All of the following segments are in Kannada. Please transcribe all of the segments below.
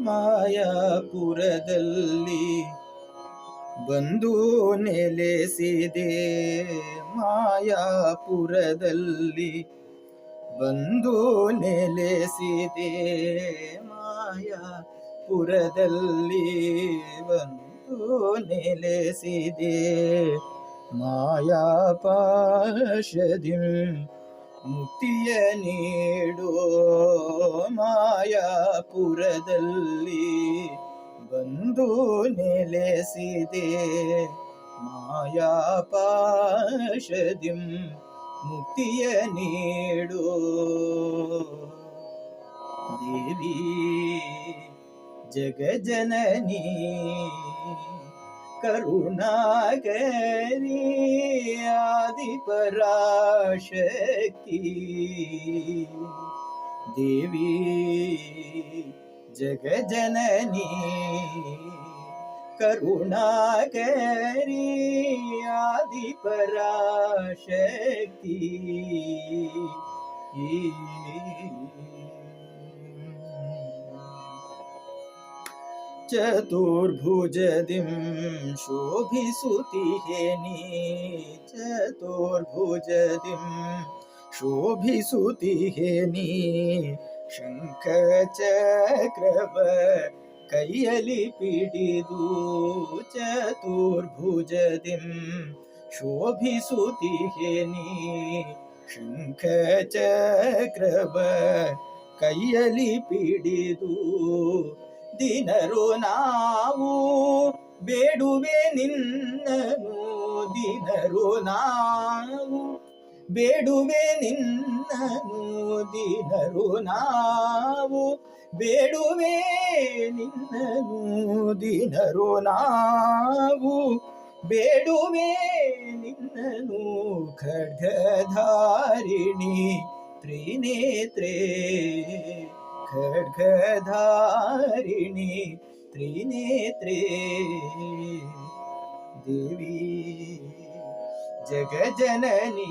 ಮಾಯಾಪುರದಲ್ಲಿ ಬಂದು ನೆಲೆಸಿದೆ. ಮಾಯಾಪುರದಲ್ಲಿ ಬಂದು ನೆಲೆಸಿದೆ. ಮಾಯಾಪುರದಲ್ಲಿ ಬಂದು ನೆಲೆಸಿದೆ. ಮಾಯಾಪಾಶದಿ ಮುಕ್ತಿಯ ನೀಡೋ ಮಾಯಾಪುರದಲ್ಲಿ ಬಂದು ನೆಲೆಸಿದೆ. ಮಾಯಾಪಾಶದಿಂ ಮುಕ್ತಿಯ ನೀಡು ದೇವಿ ಜಗಜನನಿ ಕರುಣಾಕರಿ ಆದಿಪರಾಶಕ್ತಿ. देवी जग जननी करुणा करी आदि पराशक्ति शोभिशुति चतुर्भुज दि ಶೋಭಿಸುತ್ತಿಹೆ ನೀ ಶಂಖ ಚಕ್ರವ ಕೈಯಲ್ಲಿ ಪಿಡಿದು ಚತುರ್ಭುಜದಿಂ ಶೋಭಿಸುತ್ತಿಹೆ ನೀ ಶಂಖ ಚಕ್ರವ ಕೈಯಲ್ಲಿ ಪಿಡಿದು ದಿನರು ನಾವು ಬೇಡುವೆ ನಿನ್ನನು ದಿನರು ನಾವು ಬೇಡುವೆ ನಿನ್ನನು ದಿನರು ನಾವು. ಬೇಡುವೆ ನಿನ್ನನು ದಿನರು ನಾವು. ಬೇಡುವೆ ನಿನ್ನನು ಖಡ್ಗಧಾರಿಣಿ ತ್ರಿನೇತ್ರೇ. ಖಡ್ಗಧಾರಿಣಿ ತ್ರಿನೇತ್ರೇ. ದೇವಿ. ಜಗಜನನಿ.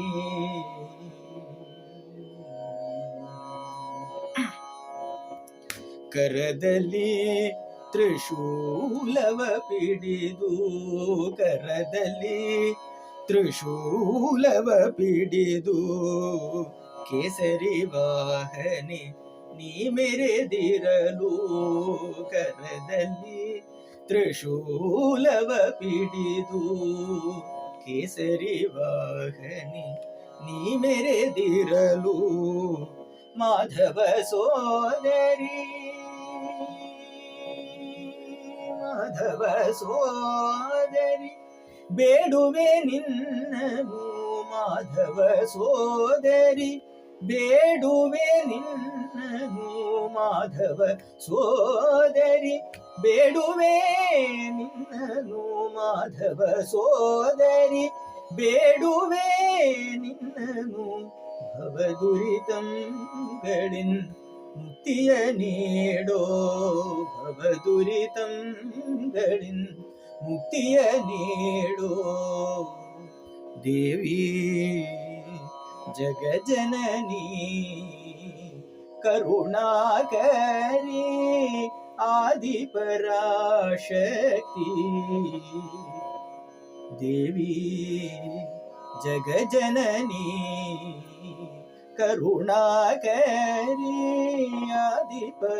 ಕರದಲ್ಲಿ ತ್ರಿಶೂಲವ ಪಿಡಿದು ಕರದಲ್ಲಿ ತ್ರಿಶೂಲವ ಪಿಡಿದು ಕೇಸರಿ ವಾಹನಿ ನೀ ಮೆರೆದಿರಲು ಕರದಲ್ಲಿ ತ್ರಿಶೂಲವ ಪಿಡಿದು ಕೇಸರಿ ವಾಹನೆ ನೀ ಮೆರೆದಿರಲು ಮಾಧವ ಸೋದರಿ ಮಾಧವ ಸೋದರಿ ಬೇಡುವೆ ನಿನ್ನನು ಮಾಧವ ಸೋದರಿ ಬೇಡುವೆ ನಿನ್ನನು ಮಾಧವ ಸೋದರಿ ಬೇಡುವೆ ನಿನ್ನನು ಮಾಧವ ಸೋದರಿ ಬೇಡುವೆ ನಿನ್ನನು ಭವದುರಿತಂಗಳಿನ್ ಮುಕ್ತಿಯ ನೀಡೋ ಭವದುರಿತಂಗಳಿನ್ ಮುಕ್ತಿಯ ನೀಡೋ ದೇವಿ जग जननी करुणा करी आदि पराशक्ति। देवी जग जननी करुणा जगजननी करुणाकरी आदिपराशक्ति